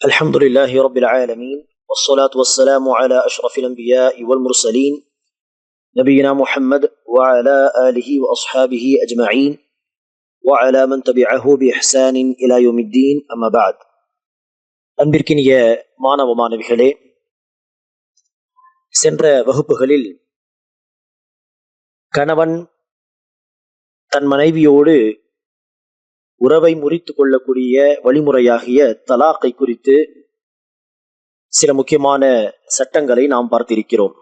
الحمد لله رب العالمين والصلاة والسلام على أشرف الأنبياء والمرسلين نبينا محمد وعلى آله وأصحابه أجمعين وعلى من تبعه بإحسان إلى يوم الدين أما بعد அன்பிற்கினிய மாணவ மாணவிகளே சென்ற வகுப்புகளில் கணவன் தன் மனைவியோடு உறவை முறித்துக் கொள்ளக்கூடிய வழிமுறையாகிய தலாக்கை குறித்து சில முக்கியமான சட்டங்களை நாம் பார்த்திருக்கிறோம்.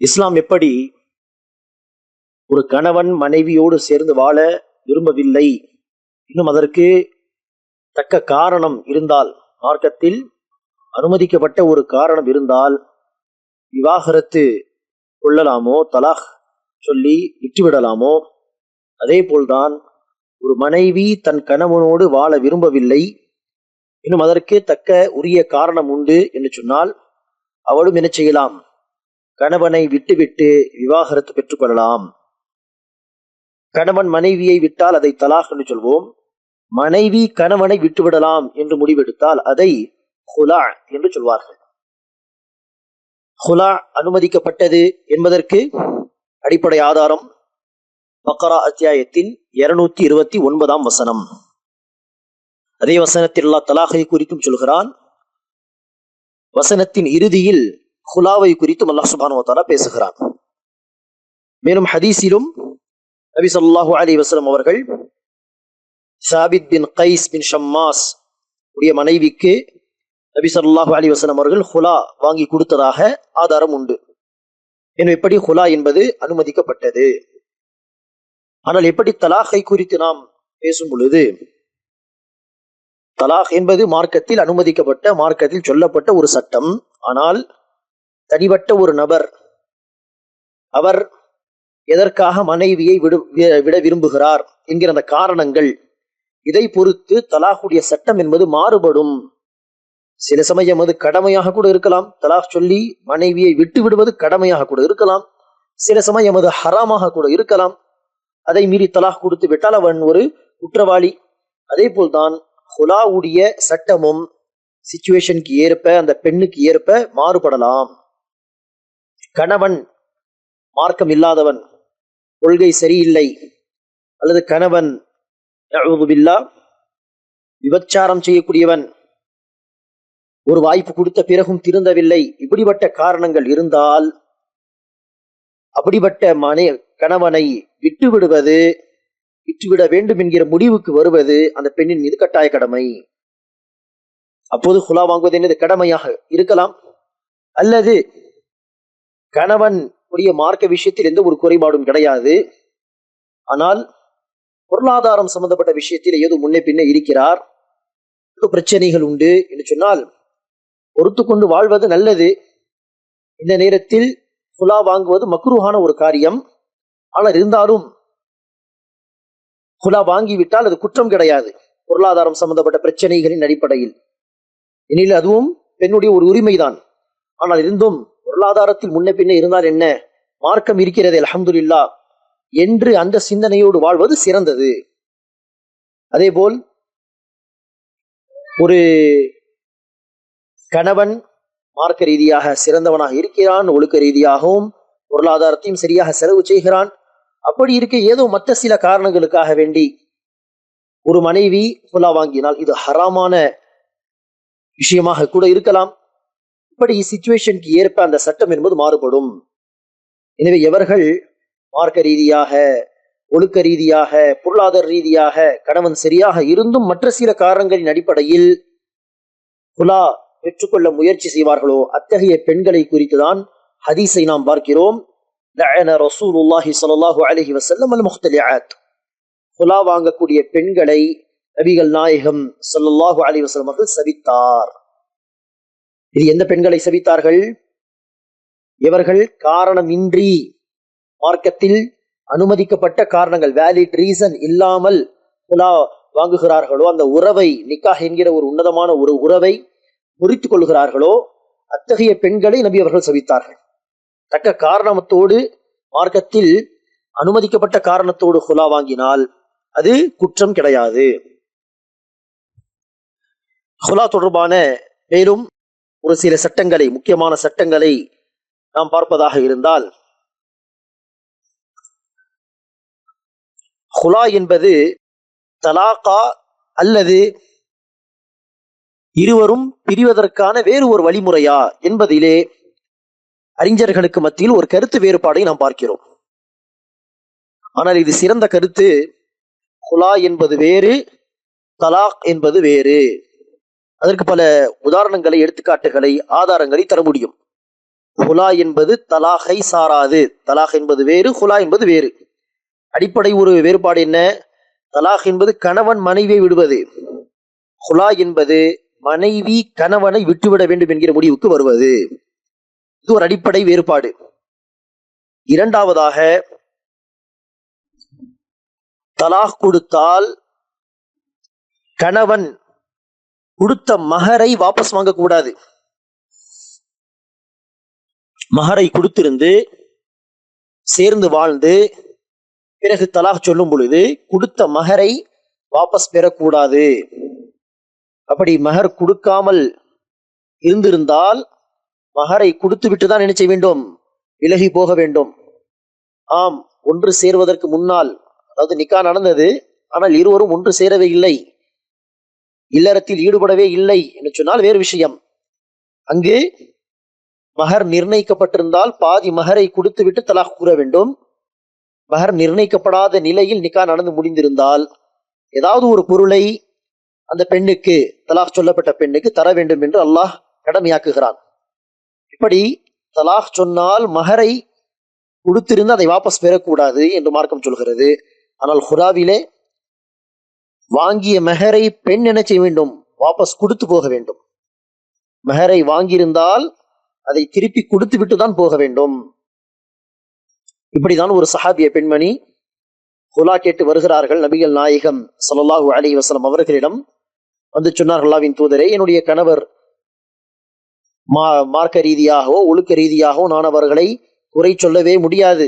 இஸ்லாம் எப்படி ஒரு கணவன் மனைவியோடு சேர்ந்து வாழ விரும்பவில்லை இன்னும் அதற்கு தக்க காரணம் இருந்தால் மார்க்கத்தில் அனுமதிக்கப்பட்ட ஒரு காரணம் இருந்தால் விவாகரத்து கொள்ளலாமோ தலாக் சொல்லி விட்டுவிடலாமோ அதே போல்தான் ஒரு மனைவி தன் கணவனோடு வாழ விரும்பவில்லை. இன்னும் அதற்கு தக்க உரிய காரணம் உண்டு என்று சொன்னால் அவளும் என்ன செய்யலாம்? கணவனை விட்டுவிட்டு விவாகரத்து பெற்றுக்கொள்ளலாம் கணவன் மனைவியை விட்டால் அதை தலாக் என்று சொல்வோம். மனைவி கணவனை விட்டுவிடலாம் என்று முடிவெடுத்தால் அதை ஹுலா என்று சொல்வார்கள். ஹுலா அனுமதிக்கப்பட்டது என்பதற்கு அடிப்படை ஆதாரம் பக்கரா அத்தியாயத்தின் இருநூத்தி இருபத்தி ஒன்பதாம் வசனம். அதே வசனத்தில் அல்லா தலாகை குறித்தும் சொல்கிறான். வசனத்தின் இறுதியில் ஹுலாவை குறித்தும் அல்லாஹ் சுபானுவத்தாலா பேசுகிறான். மேலும் ஹதீஸிலும் நபி சொல்லாஹு அலி வசலம் அவர்கள் சாபித் பின் கைஸ் பின் ஷம்மாஸ் உடைய மனைவிக்கு நபி சொல்லாஹு அலி வசலம் அவர்கள் ஹுலா வாங்கி கொடுத்ததாக ஆதாரம் உண்டு. எனவே இப்படி ஹுலா என்பது அனுமதிக்கப்பட்டது? ஆனால் எப்படி தலாகை குறித்து நாம் பேசும் பொழுது தலாக் என்பது மார்க்கத்தில் அனுமதிக்கப்பட்ட மார்க்கத்தில் சொல்லப்பட்ட ஒரு சட்டம். ஆனால் தனிப்பட்ட ஒரு நபர் அவர் எதற்காக மனைவியை விடு விட விரும்புகிறார் என்கிற அந்த காரணங்கள் இதை பொறுத்து தலாகுடைய சட்டம் என்பது மாறுபடும். சில சமயம் அது கடமையாக கூட இருக்கலாம். தலாக் சொல்லி மனைவியை விட்டு விடுவது கடமையாக கூட இருக்கலாம். சில சமயம் அது ஹராமாக கூட இருக்கலாம். அதை மீறி தலாக் கொடுத்து விட்டால் அவன் ஒரு குற்றவாளி. அதே போல்தான் ஹுலாவுடைய சட்டமும் சிச்சுவேஷனுக்கு ஏற்ப அந்த பெண்ணுக்கு ஏற்ப மாறுபடலாம். கணவன் மார்க்கம் இல்லாதவன் கொள்கை சரியில்லை அல்லது கணவன் விபச்சாரம் செய்யக்கூடியவன் ஒரு வாய்ப்பு கொடுத்த பிறகும் திருந்தவில்லை இப்படிப்பட்ட காரணங்கள் இருந்தால் அப்படிப்பட்ட மனை கணவனை விட்டு விடுவது விட்டுவிட வேண்டும் என்கிற முடிவுக்கு வருவது அந்த பெண்ணின் மீது கட்டாய கடமை. அப்போது ஹுலா வாங்குவது என்னது கடமையாக இருக்கலாம். அல்லது கணவன் உடைய மார்க்க விஷயத்தில் எந்த ஒரு குறைபாடும் கிடையாது. ஆனால் பொருளாதாரம் சம்பந்தப்பட்ட விஷயத்தில் ஏதோ முன்னே பின்னே இருக்கிறார். பிரச்சனைகள் உண்டு என்று சொன்னால் பொறுத்து கொண்டு வாழ்வது நல்லது. இந்த நேரத்தில் குலா வாங்குவது மக்ரூஹான ஒரு காரியம். ஆனால் இருந்தாலும் குலா வாங்கிவிட்டால் அது குற்றம் கிடையாது. பொருளாதாரம் சம்பந்தப்பட்ட பிரச்சனைகளின் அடிப்படையில். எனில் அதுவும் பெண்ணுடைய ஒரு உரிமைதான். ஆனால் இருந்தும் பொருளாதாரத்தில் முன்ன பின்னே இருந்தால் என்ன? மார்க்கம் இருக்கிறது அலமதுல்லா என்று அந்த சிந்தனையோடு வாழ்வது சிறந்தது. அதே போல் ஒரு கணவன் மார்க்க ரீதியாக சிறந்தவனாக இருக்கிறான் ஒழுக்க ரீதியாகவும் பொருளாதாரத்தையும் சரியாக செலவு செய்கிறான். அப்படி இருக்க ஏதோ மற்ற சில காரணங்களுக்காக வேண்டி ஒரு மனைவி புலா வாங்கினால் இது ஹராமான விஷயமாக கூட இருக்கலாம். இப்படி சுச்சுவேஷனுக்கு ஏற்ப அந்த சட்டம் என்பது மாறுபடும். எனவே எவர்கள் மார்க்க ரீதியாக ஒழுக்க ரீதியாக பொருளாதார ரீதியாக கணவன் சரியாக இருந்தும் மற்ற சில காரணங்களின் அடிப்படையில் குலா பெற்றுக்கொள்ள முயற்சி செய்வார்களோ அத்தகைய பெண்களை குறித்துதான் ஹதீஸை நாம் பார்க்கிறோம். ரசூலுல்லாஹி ஸல்லல்லாஹு அலைஹி வஸல்லம் அல் முக்தலிஆத். குலா வாங்கக்கூடிய பெண்களை நபிகள் நாயகம் ஸல்லல்லாஹு அலைஹி வஸல்லம் அவர்கள் சபித்தார். இது எந்த பெண்களை சபித்தார்கள்? இவர்கள் காரணமின்றி மார்க்கத்தில் அனுமதிக்கப்பட்ட காரணங்கள் வேலிட் ரீசன் இல்லாமல் குலா வாங்குகிறார்களோ அந்த உறவை நிக்காஹ் என்கிற ஒரு உன்னதமான ஒரு உறவை முறித்துக் கொள்கிறார்களோ அத்தகைய பெண்களை நபி அவர்கள் சவித்தார்கள் தக்க காரணத்தோடு மார்க்கத்தில் அனுமதிக்கப்பட்ட காரணத்தோடு ஹுலா வாங்கினால் அது குற்றம் கிடையாது. ஹுலா தொடர்பான மேலும் ஒரு சில சட்டங்களை முக்கியமான சட்டங்களை நாம் பார்ப்பதாக இருந்தால் ஹுலா என்பது தலாகா அல்லது இருவரும் பிரிவதற்கான வேறு ஒரு வழிமுறையா என்பதிலே அறிஞர்களுக்கு மத்தியில் ஒரு கருத்து வேறுபாடை நாம் பார்க்கிறோம். ஆனால் இது சிறந்த கருத்து. குலா என்பது வேறு தலாக் என்பது வேறு. அதற்கு பல உதாரணங்களை எடுத்துக்காட்டுகளை ஆதாரங்களை தர முடியும். ஹுலா என்பது தலாகை சாராது. தலாக் என்பது வேறு ஹுலா என்பது வேறு. அடிப்படை ஒரு வேறுபாடு என்ன? தலாக் என்பது கணவன் மனைவியை விடுவது. ஹுலா என்பது மனைவி கணவனை விட்டுவிட வேண்டும் என்கிற முடிவுக்கு வருவது. இது ஒரு அடிப்படை வேறுபாடு. இரண்டாவதாக தலாக் கொடுத்தால் கணவன் கொடுத்த மகரை வாபஸ் வாங்கக்கூடாது. மகரை கொடுத்திருந்து சேர்ந்து வாழ்ந்து பிறகு தலாக் சொல்லும் பொழுது கொடுத்த மகரை வாபஸ் பெறக்கூடாது. அப்படி மகர் கொடுக்காமல் இருந்திருந்தால் மகரை கொடுத்து தான் என்ன செய்ய வேண்டும்? விலகி போக வேண்டும். ஆம் ஒன்று சேர்வதற்கு முன்னால் அதாவது நிக்கா நடந்தது ஆனால் இருவரும் ஒன்று சேரவே இல்லை. இல்லறத்தில் ஈடுபடவே இல்லை என்று சொன்னால் வேறு விஷயம். அங்கு மகர் நிர்ணயிக்கப்பட்டிருந்தால் பாதி மகரை கொடுத்து விட்டு தலாக் கூற வேண்டும். மகர் நிர்ணயிக்கப்படாத நிலையில் நிக்கா நடந்து முடிந்திருந்தால் ஏதாவது ஒரு பொருளை அந்த பெண்ணுக்கு தலாக் சொல்லப்பட்ட பெண்ணுக்கு தர வேண்டும் என்று அல்லாஹ் கடமையாக்குகிறான். இப்படி தலாக் சொன்னால் மகரை கொடுத்திருந்து அதை வாபஸ் பெறக்கூடாது என்று மார்க்கம் சொல்கிறது. ஆனால் ஹுராவிலே வாங்கிய மெஹரை பெண் என்ன செய்ய வேண்டும்? வாபஸ் கொடுத்து போக வேண்டும். மெஹரை வாங்கியிருந்தால் அதை திருப்பி கொடுத்து விட்டு தான் போக வேண்டும். இப்படிதான் ஒரு சஹாபிய பெண்மணி ஹுலா கேட்டு வருகிறார்கள். நபிகள் நாயகம் சல்லாஹூ அலி வசலம் அவர்களிடம் வந்து சொன்னார் அல்லாவின் தூதரே என்னுடைய கணவர் மா மார்க்க ரீதியாகவோ ஒழுக்க ரீதியாகவோ நான் அவர்களை குறை சொல்லவே முடியாது.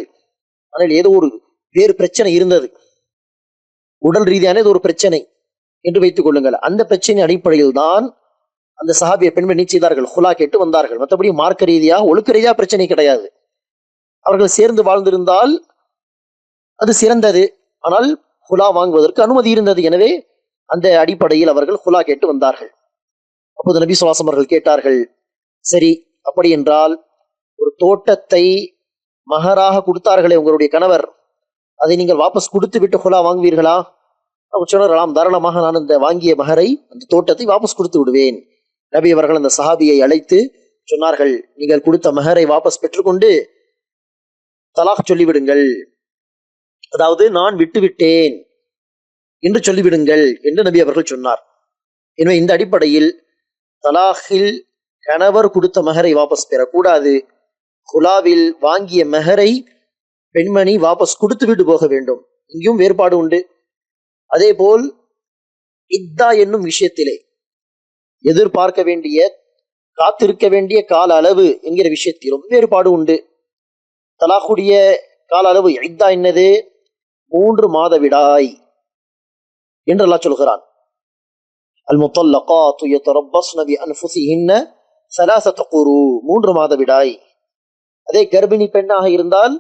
ஆனால் ஏதோ ஒரு வேறு பிரச்சனை இருந்தது. உடல் ரீதியான ஏதோ ஒரு பிரச்சனை என்று வைத்துக் கொள்ளுங்கள். அந்த பிரச்சனை அடிப்படையில் தான் அந்த சஹாபிய பெண்மை செய்தார்கள்? ஹுலா கேட்டு வந்தார்கள். மற்றபடி மார்க்க ரீதியாக ஒழுக்க ரீதியாக பிரச்சனை கிடையாது. அவர்கள் சேர்ந்து வாழ்ந்திருந்தால் அது சிறந்தது. ஆனால் ஹுலா வாங்குவதற்கு அனுமதி இருந்தது. எனவே அந்த அடிப்படையில் அவர்கள் ஹுலா கேட்டு வந்தார்கள். அப்போது நபி சுவாசம் அவர்கள் கேட்டார்கள் சரி அப்படி என்றால் ஒரு தோட்டத்தை மகராக கொடுத்தார்களே உங்களுடைய கணவர். அதை நீங்கள் வாபஸ் கொடுத்து விட்டு ஹுலா வாங்குவீர்களா? அவர் சொன்னார்களாம் தாராளமாக நான் இந்த வாங்கிய மகரை அந்த தோட்டத்தை வாபஸ் கொடுத்து விடுவேன். நபி அவர்கள் அந்த சஹாபியை அழைத்து சொன்னார்கள் நீங்கள் கொடுத்த மகரை வாபஸ் பெற்றுக்கொண்டு தலாக் சொல்லிவிடுங்கள். அதாவது நான் விட்டுவிட்டேன் என்று சொல்லிவிடுங்கள் என்று நபி அவர்கள் சொன்னார். எனவே இந்த அடிப்படையில் தலாகில் கணவர் கொடுத்த மகரை வாபஸ் பெறக்கூடாது. குலாவில் வாங்கிய மெஹரை பெண்மணி வாபஸ் கொடுத்து விட்டு போக வேண்டும். இங்கேயும் வேறுபாடு உண்டு. அதே போல் இத்தா என்னும் விஷயத்திலே எதிர்பார்க்க வேண்டிய காத்திருக்க வேண்டிய கால அளவு என்கிற விஷயத்திலும் வேறுபாடு உண்டு. தலாக்குடைய கால அளவு இத்தா என்னது? மூன்று மாத விடாய் என்று அல்லாஹ் சொல்கிறான். அல் முத்தல்லகா துயத்தரப்பஸ் நபி என்ன சலாசத்து கூறு மூன்று மாத விடாய். அதே கர்ப்பிணி பெண்ணாக இருந்தால்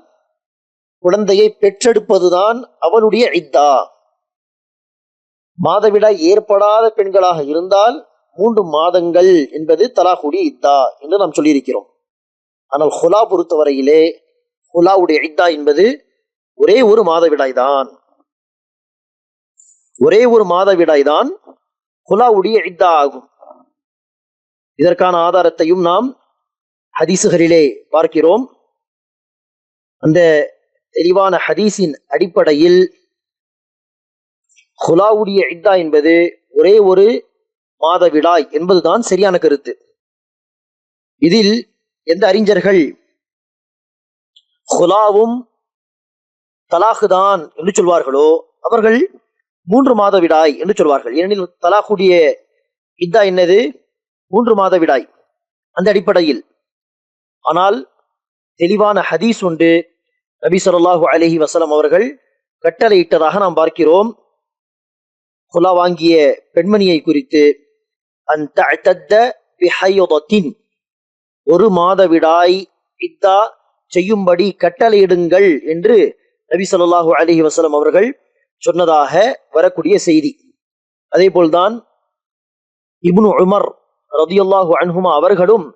குழந்தையை பெற்றெடுப்பதுதான் அவளுடைய இத்தா. மாதவிடாய் ஏற்படாத பெண்களாக இருந்தால் மூன்று மாதங்கள் என்பது தலாகுடைய இத்தா என்று நாம் சொல்லியிருக்கிறோம். ஆனால் ஹுலா பொறுத்தவரையிலே ஹுலாவுடைய இத்தா என்பது ஒரே ஒரு மாதவிடாய் தான். ஒரே ஒரு மாதவிடாய் தான் ஹுலாவுடைய இத்தா ஆகும். இதற்கான ஆதாரத்தையும் நாம் ஹதீசுகளிலே பார்க்கிறோம். அந்த தெளிவான ஹதீஸின் அடிப்படையில் ஹுலாவுடைய இத்தா என்பது ஒரே ஒரு மாத மாதவிடாய் என்பதுதான் சரியான கருத்து. இதில் எந்த அறிஞர்கள் ஹுலாவும் தலாகுதான் என்று சொல்வார்களோ அவர்கள் மூன்று மாத விடாய் என்று சொல்வார்கள். ஏனெனில் தலாகுடைய இத்தா என்னது? மூன்று மாத விடாய். அந்த அடிப்படையில். ஆனால் தெளிவான ஹதீஸ் உண்டு. நபி சொல்லாஹு அலைஹி வசலம் அவர்கள் கட்டளையிட்டதாக நாம் பார்க்கிறோம். குலா வாங்கிய பெண்மணியை குறித்து அந்த தஅத்தத்த பிஹையதத்தின். ஒரு மாதவிடாய் இத்தா செய்யும்படி கட்டளையிடுங்கள் என்று நபி சொல்லாஹு அலஹி வசலம் அவர்கள் சொன்னதாக வரக்கூடிய செய்தி. அதே போல்தான் இப்னு உமர் ரதியுல்லாஹு அன்ஹுமா அவர்களும்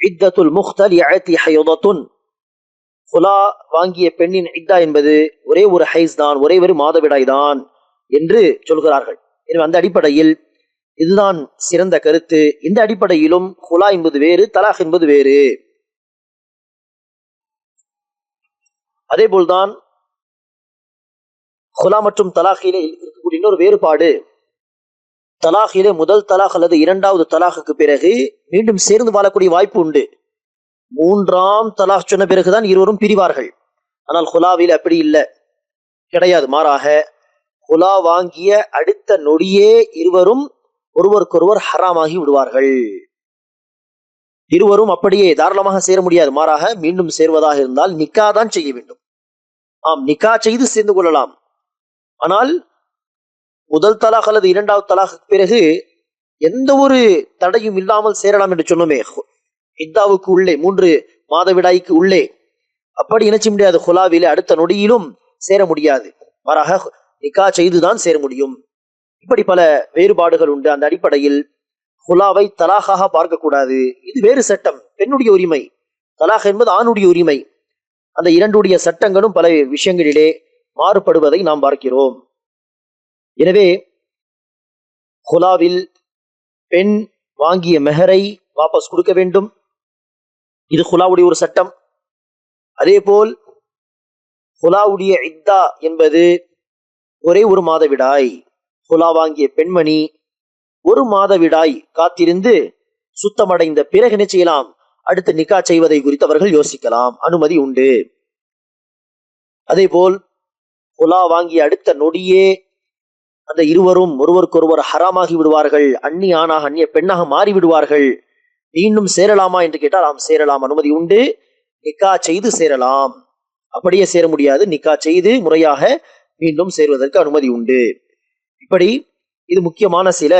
இத்தத்துல் முக்தலிஅத்தி ஹயோதத்துன். குலா வாங்கிய பெண்ணின் இத்தா என்பது ஒரே ஒரு ஹைஸ் தான் ஒரே ஒரு மாதவிடாய் தான் என்று சொல்கிறார்கள். எனவே அந்த அடிப்படையில் இதுதான் சிறந்த கருத்து. இந்த அடிப்படையிலும் குலா என்பது வேறு தலாக் என்பது வேறு. அதே போல்தான் ஹுலா மற்றும் தலாகிலே இருக்கக்கூடிய இன்னொரு வேறுபாடு தலாகிலே முதல் தலாக் அல்லது இரண்டாவது தலாகுக்கு பிறகு மீண்டும் சேர்ந்து வாழக்கூடிய வாய்ப்பு உண்டு. மூன்றாம் தலாக் சொன்ன பிறகுதான் இருவரும் பிரிவார்கள். ஆனால் ஹுலாவில் அப்படி இல்லை. கிடையாது. மாறாக ஹுலா வாங்கிய அடுத்த நொடியே இருவரும் ஒருவருக்கொருவர் ஹராமாகி விடுவார்கள். இருவரும் அப்படியே தாராளமாக சேர முடியாது. மாறாக மீண்டும் சேர்வதாக இருந்தால் நிக்கா தான் செய்ய வேண்டும். ஆம் நிக்கா செய்து சேர்ந்து கொள்ளலாம். ஆனால் முதல் தலாக் அல்லது இரண்டாவது தலாக்கு பிறகு எந்த ஒரு தடையும் இல்லாமல் சேரலாம் என்று சொன்னோமே. ஹித்தாவுக்கு உள்ளே மூன்று மாதவிடாய்க்கு உள்ளே. அப்படி இணைச்ச முடியாது. ஹுலாவிலே அடுத்த நொடியிலும் சேர முடியாது. மாறாக நிக்கா செய்துதான் சேர முடியும். இப்படி பல வேறுபாடுகள் உண்டு. அந்த அடிப்படையில் ஹுலாவை தலாகாக பார்க்கக்கூடாது. இது வேறு சட்டம். பெண்ணுடைய உரிமை. தலாக் என்பது ஆணுடைய உரிமை. அந்த இரண்டுடைய சட்டங்களும் பல விஷயங்களிலே மாறுபடுவதை நாம் பார்க்கிறோம். எனவே ஹுலாவில் பெண் வாங்கிய மெஹரை வாபஸ் கொடுக்க வேண்டும். இது ஹுலாவுடைய ஒரு சட்டம். அதே போல் ஹுலாவுடைய இத்தா என்பது ஒரே ஒரு மாதவிடாய் ஹுலா வாங்கிய பெண்மணி ஒரு மாதவிடாய் காத்திருந்து சுத்தமடைந்த பிறகு என்ன செய்யலாம்? அடுத்து நிக்கா செய்வதை குறித்து அவர்கள் யோசிக்கலாம். அனுமதி உண்டு. அதே போல் ஹுலா வாங்கிய அடுத்த நொடியே அந்த இருவரும் ஒருவருக்கொருவர் ஹராமாகி விடுவார்கள். அந்நி ஆணாக அந்நிய பெண்ணாக மாறி விடுவார்கள். மீண்டும் சேரலாமா என்று கேட்டால் நாம் சேரலாம். அனுமதி உண்டு. நிக்கா செய்து சேரலாம். அப்படியே சேர முடியாது. நிக்கா செய்து முறையாக மீண்டும் சேருவதற்கு அனுமதி உண்டு. இப்படி இது முக்கியமான சில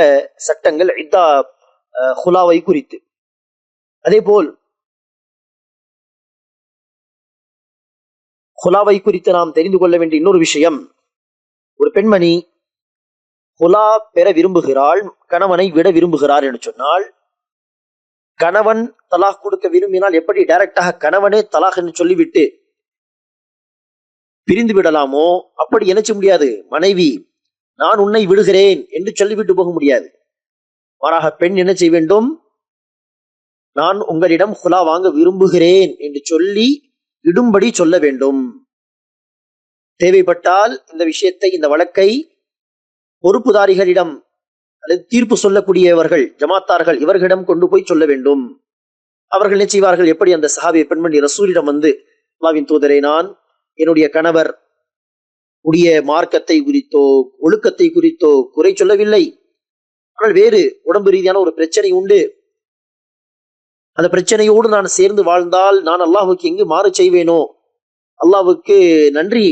சட்டங்கள் இத்தா ஹுலாவை குறித்து. அதே போல் ஹுலாவை குறித்து நாம் தெரிந்து கொள்ள வேண்டிய இன்னொரு விஷயம் ஒரு பெண்மணி ஹுலா பெற விரும்புகிறாள் கணவனை விட விரும்புகிறார் என்று சொன்னால் கணவன் தலாக் கொடுக்க விரும்பினால் எப்படி டைரக்டாக கணவனே தலாக் என்று சொல்லிவிட்டு பிரிந்து விடலாமோ? அப்படி இணைச்ச முடியாது. மனைவி நான் உன்னை விடுகிறேன் என்று சொல்லிவிட்டு போக முடியாது. மாறாக பெண் என்ன செய்ய வேண்டும்? நான் உங்களிடம் ஹுலா வாங்க விரும்புகிறேன் என்று சொல்லி இடும்படி சொல்ல வேண்டும். தேவைப்பட்டால் இந்த விஷயத்தை இந்த வழக்கை பொறுப்புதாரிகளிடம் அல்லது தீர்ப்பு சொல்லக்கூடியவர்கள் ஜமாத்தார்கள் இவர்களிடம் கொண்டு போய் சொல்ல வேண்டும். அவர்கள் என்ன செய்வார்கள்? எப்படி அந்த சஹாபிய பெண்மணி ரசூலிடம் வந்து அல்லாவின் தூதரை நான் என்னுடைய கணவர் உடைய மார்க்கத்தை குறித்தோ ஒழுக்கத்தை குறித்தோ குறை சொல்லவில்லை. ஆனால் வேறு உடம்பு ரீதியான ஒரு பிரச்சனை உண்டு. அந்த பிரச்சனையோடு நான் சேர்ந்து வாழ்ந்தால் நான் அல்லாஹுக்கு எங்கு மாறு செய்வேனோ? அல்லாஹுக்கு நன்றி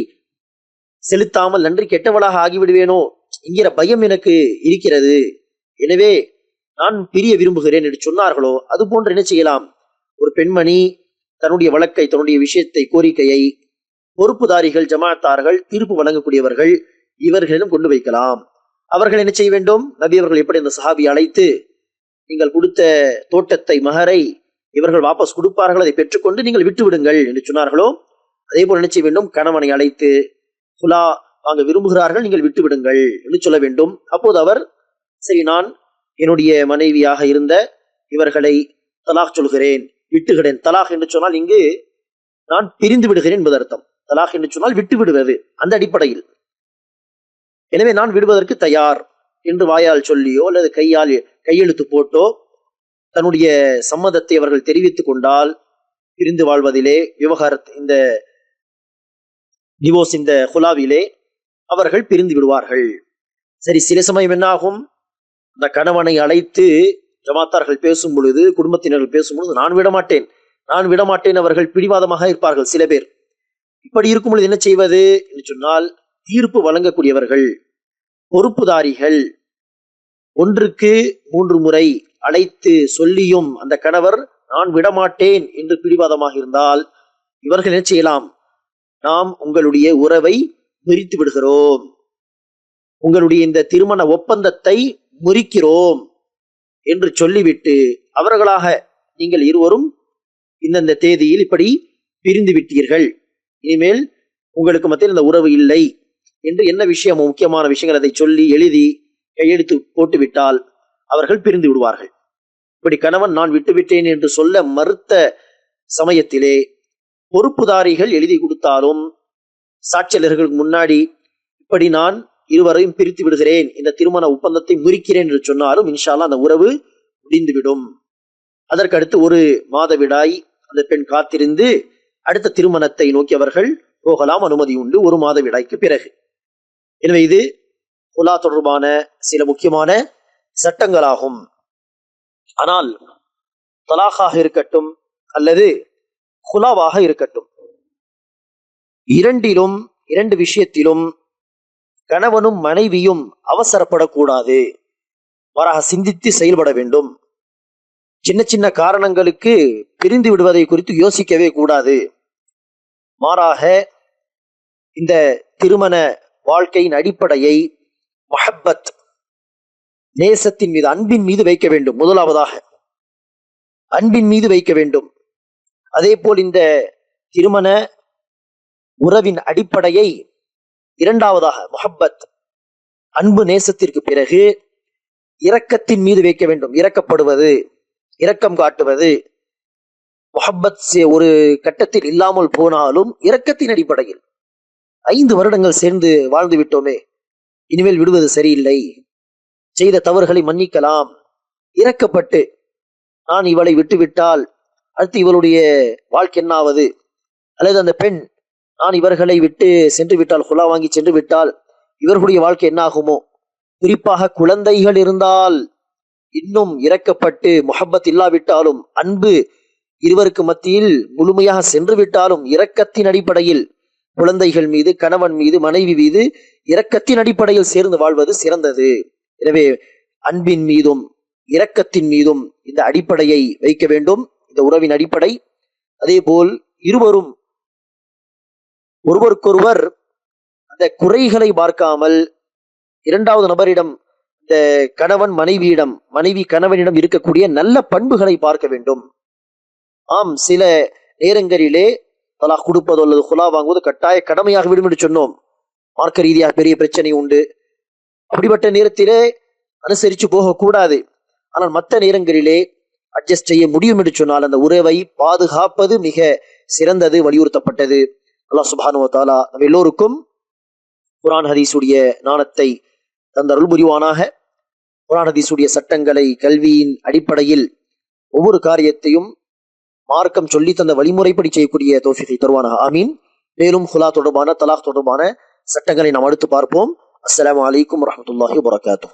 செலுத்தாமல் நன்றி கெட்டவளாக ஆகிவிடுவேனோ? என்கிற பயம் எனக்கு இருக்கிறது. எனவே நான் பிரிய விரும்புகிறேன் என்று சொன்னார்களோ அது போன்று என்ன செய்யலாம்? ஒரு பெண்மணி தன்னுடைய வழக்கை தன்னுடைய விஷயத்தை கோரிக்கையை பொறுப்புதாரிகள் ஜமாத்தார்கள் தீர்ப்பு வழங்கக்கூடியவர்கள் இவர்களிடம் கொண்டு வைக்கலாம். அவர்கள் என்ன செய்ய வேண்டும்? நபி அவர்கள் எப்படி அந்த சஹாபி அழைத்து நீங்கள் கொடுத்த தோட்டத்தை மகரை இவர்கள் வாபஸ் கொடுப்பார்கள் அதை பெற்றுக்கொண்டு நீங்கள் விட்டு விடுங்கள் என்று சொன்னார்களோ அதே போல் என்ன செய்ய வேண்டும்? கணவனை அழைத்து குலா வாங்க விரும்புகிறார்கள் நீங்கள் விட்டு விடுங்கள் என்று சொல்ல வேண்டும். அப்போது அவர் சரி நான் என்னுடைய மனைவியாக இருந்த இவர்களை தலாக் சொல்கிறேன் விட்டுகிறேன் தலாக் என்று சொன்னால் இங்கு நான் பிரிந்து விடுகிறேன் என்பது அர்த்தம். தலாக் என்று சொன்னால் விட்டு விடுவது அந்த அடிப்படையில். எனவே நான் விடுவதற்கு தயார் என்று வாயால் சொல்லியோ அல்லது கையால் கையெழுத்து போட்டோ தன்னுடைய சம்மதத்தை அவர்கள் தெரிவித்துக் கொண்டால் பிரிந்து வாழ்வதிலே விவகாரத் இந்த டிவோர்ஸ் இந்த குலாவிலே அவர்கள் பிரிந்து விடுவார்கள். சரி சில சமயம் என்னாகும்? அந்த கணவனை அழைத்து ஜமாத்தார்கள் பேசும் பொழுது குடும்பத்தினர்கள் பேசும் பொழுது நான் விடமாட்டேன் நான் விடமாட்டேன் அவர்கள் பிடிவாதமாக இருப்பார்கள் சில பேர். இப்படி இருக்கும் பொழுது என்ன செய்வது? என்று சொன்னால் தீர்ப்பு வழங்கக்கூடியவர்கள் பொறுப்புதாரிகள் ஒன்றுக்கு மூன்று முறை அழைத்து சொல்லியும் அந்த கணவர் நான் விடமாட்டேன் என்று பிடிவாதமாக இருந்தால் இவர்கள் என்ன செய்யலாம்? நாம் உங்களுடைய உறவை முறித்து விடுகிறோம் உங்களுடைய இந்த திருமண ஒப்பந்தத்தை முறிக்கிறோம் என்று சொல்லிவிட்டு அவர்களாக நீங்கள் இருவரும் இந்தந்த தேதியில் இப்படி பிரிந்து விட்டீர்கள். இனிமேல் உங்களுக்கு மத்தியில் இந்த உறவு இல்லை என்று என்ன விஷயம் முக்கியமான விஷயங்கள் அதை சொல்லி எழுதி கையெழுத்து போட்டுவிட்டால் அவர்கள் பிரிந்து விடுவார்கள். இப்படி கணவன் நான் விட்டுவிட்டேன் என்று சொல்ல மறுத்த சமயத்திலே பொறுப்புதாரிகள் எழுதி கொடுத்தாலும் சாட்சியர்களுக்கு முன்னாடி இப்படி நான் இருவரையும் பிரித்து விடுகிறேன். இந்த திருமண ஒப்பந்தத்தை முறிக்கிறேன் என்று சொன்னாலும் இன்ஷால்லா அந்த உறவு முடிந்துவிடும். அதற்கடுத்து ஒரு மாதவிடாய் அந்த பெண் காத்திருந்து அடுத்த திருமணத்தை நோக்கி அவர்கள் போகலாம். அனுமதி உண்டு. ஒரு மாதவிடாய்க்கு பிறகு. எனவே இது குலா தொடர்பான சில முக்கியமான சட்டங்களாகும். ஆனால் தலாகாக இருக்கட்டும் அல்லது குலாவாக இருக்கட்டும். இரண்டிலும் இரண்டு விஷயத்திலும் கணவனும் மனைவியும் அவசரப்படக்கூடாது. மாறாக சிந்தித்து செயல்பட வேண்டும். சின்ன சின்ன காரணங்களுக்கு பிரிந்து விடுவதை குறித்து யோசிக்கவே கூடாது. மாறாக இந்த திருமண வாழ்க்கையின் அடிப்படையை மஹப்பத் நேசத்தின் மீது அன்பின் மீது வைக்க வேண்டும். முதலாவதாக அன்பின் மீது வைக்க வேண்டும். அதே போல் இந்த திருமண உறவின் அடிப்படையை இரண்டாவதாக முஹப்பத் அன்பு நேசத்திற்கு பிறகு இரக்கத்தின் மீது வைக்க வேண்டும். இரக்கப்படுவது இரக்கம் காட்டுவது முஹப்பத் ஒரு கட்டத்தில் இல்லாமல் போனாலும் இரக்கத்தின் அடிப்படையில் ஐந்து வருடங்கள் சேர்ந்து வாழ்ந்து விட்டோமே இனிமேல் விடுவது சரியில்லை. செய்த தவறுகளை மன்னிக்கலாம். இறக்கப்பட்டு நான் இவளை விட்டுவிட்டால் அடுத்து இவளுடைய வாழ்க்கை என்னாவது? அல்லது அந்த பெண் நான் இவர்களை விட்டு சென்று விட்டால் குலா வாங்கி சென்று விட்டால் இவர்களுடைய வாழ்க்கை என்னாகுமோ குறிப்பாக குழந்தைகள் இருந்தால் இன்னும் இறக்கப்பட்டு முகப்பத் இல்லாவிட்டாலும் அன்பு இருவருக்கு மத்தியில் முழுமையாக சென்று விட்டாலும் இரக்கத்தின் அடிப்படையில் குழந்தைகள் மீது கணவன் மீது மனைவி மீது இரக்கத்தின் அடிப்படையில் சேர்ந்து வாழ்வது சிறந்தது. எனவே அன்பின் மீதும் இரக்கத்தின் மீதும் இந்த அடிப்படையை வைக்க வேண்டும். இந்த உறவின் அடிப்படை. அதே போல் இருவரும் ஒருவருக்கொருவர் அந்த குறைகளை பார்க்காமல் இரண்டாவது நபரிடம் இந்த கணவன் மனைவியிடம் மனைவி கணவனிடம் இருக்கக்கூடிய நல்ல பண்புகளை பார்க்க வேண்டும். ஆம் சில நேரங்களிலே தலா கொடுப்பதோ அல்லது குலா வாங்குவது கட்டாய கடமையாக விடும் என்று சொன்னோம். மார்க்க ரீதியாக பெரிய பிரச்சனை உண்டு. அப்படிப்பட்ட நேரத்திலே அனுசரித்து போகக்கூடாது. ஆனால் மற்ற நேரங்களிலே அட்ஜஸ்ட் செய்ய முடியும் என்று சொன்னால் அந்த உறவை பாதுகாப்பது மிக சிறந்தது வலியுறுத்தப்பட்டது. அல்லாஹ் சுபானுவ தாலா நம்ம எல்லோருக்கும் குரான் ஹதீஸுடைய நாணத்தை தந்த அருள் புரிவானாக. குரான் ஹதீஸுடைய சட்டங்களை கல்வியின் அடிப்படையில் ஒவ்வொரு காரியத்தையும் மார்க்கம் சொல்லி தந்த வழிமுறைப்படி செய்யக்கூடிய தோஃபிகை தருவான ஆமீன். மேலும் ஹுலா தொடர்பான தலாக் தொடர்பான சட்டங்களை நாம் அடுத்து பார்ப்போம். அஸ்லாம் வலைக்கம் வரமத்துல்லாஹி வரகாத்தூ